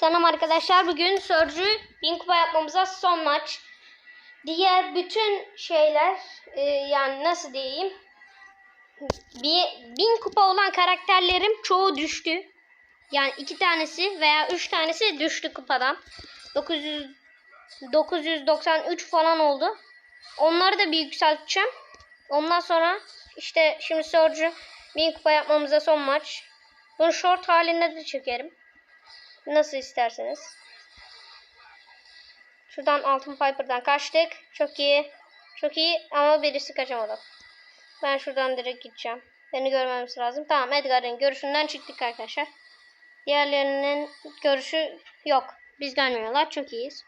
Selam arkadaşlar. Bugün Sörcü 1000 kupa yapmamıza son maç. Diğer bütün şeyler e, yani nasıl diyeyim? Bir, 1000 kupa olan karakterlerim çoğu düştü. Yani iki tanesi veya üç tanesi düştü kupadan. 900 993 falan oldu. Onları da bir yükselteceğim. Ondan sonra işte şimdi Sörcü 1000 kupa yapmamıza son maç. Bunu short halinde de çekerim. Nasıl isterseniz. Şuradan altın Piper'dan kaçtık. Çok iyi. Çok iyi ama birisi kaçamadı. Ben şuradan direkt gideceğim. Beni görmemiz lazım. Tamam Edgar'ın görüşünden çıktık arkadaşlar. Diğerlerinin görüşü yok. Biz gelmiyorlar. Çok iyiyiz.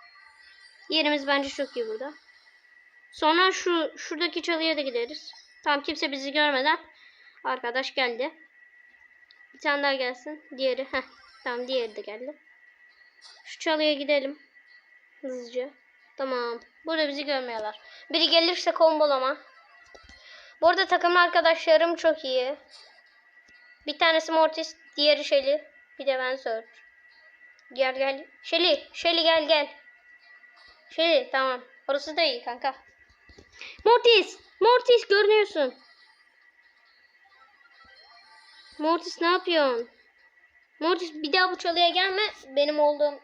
Yerimiz bence çok iyi burada. Sonra şu şuradaki çalıya da gideriz. Tamam kimse bizi görmeden arkadaş geldi. Bir tane daha gelsin. Diğeri. Heh. Tamam diğeri de geldi. Şu çalıya gidelim. Hızlıca. Tamam. Burada bizi görmüyorlar. Biri gelirse kombolama. Bu arada takım arkadaşlarım çok iyi. Bir tanesi Mortis, diğeri Shelly. Bir de ben Surge. Gel gel. Shelly, Shelly gel gel. Shelly tamam. Orası da iyi kanka. Mortis, Mortis görünüyorsun. Mortis ne yapıyorsun? Mortis bir daha bu çalıya gelme. Benim olduğum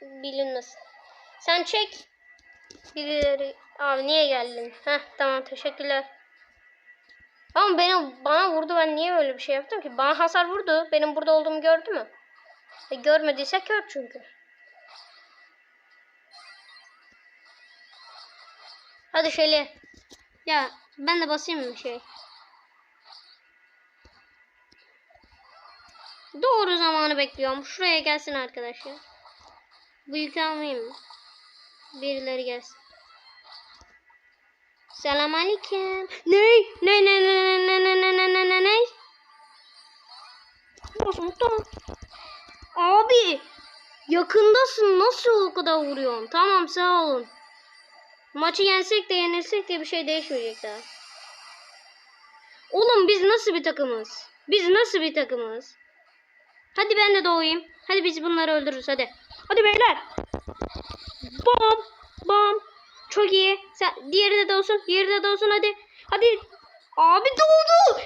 bilinmesin. Sen çek. Birileri. Abi niye geldin? Heh tamam teşekkürler. Ama benim bana vurdu ben niye öyle bir şey yaptım ki? Bana hasar vurdu. Benim burada olduğumu gördü mü? E, görmediyse kör çünkü. Hadi şöyle. Ya ben de basayım mı şey? Doğru zamanı bekliyorum. Şuraya gelsin arkadaşlar. Bu yükü almayayım? Birileri gelsin. Selam aleyküm. Ne? Ne ne ne ne ne ne ne ne ne ne? Abi yakındasın nasıl o kadar vuruyorsun? Tamam sağ olun. Maçı yensek de yenilsek de bir şey değişmeyecek daha. Oğlum biz nasıl bir takımız? Biz nasıl bir takımız? Hadi ben de doğayım. Hadi biz bunları öldürürüz hadi. Hadi beyler. Bom. Bom. Çok iyi. Sen diğeri de doğsun. Diğeri de doğsun hadi. Hadi. Abi doğdu.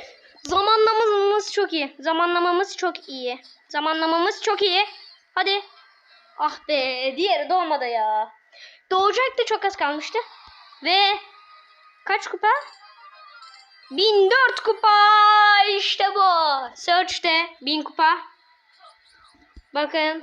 Zamanlamamız çok iyi. Zamanlamamız çok iyi. Zamanlamamız çok iyi. Hadi. Ah be. Diğeri doğmadı ya. Doğacak da çok az kalmıştı. Ve kaç kupa? 1004 kupa. İşte bu. Search'te 1000 kupa. Bakın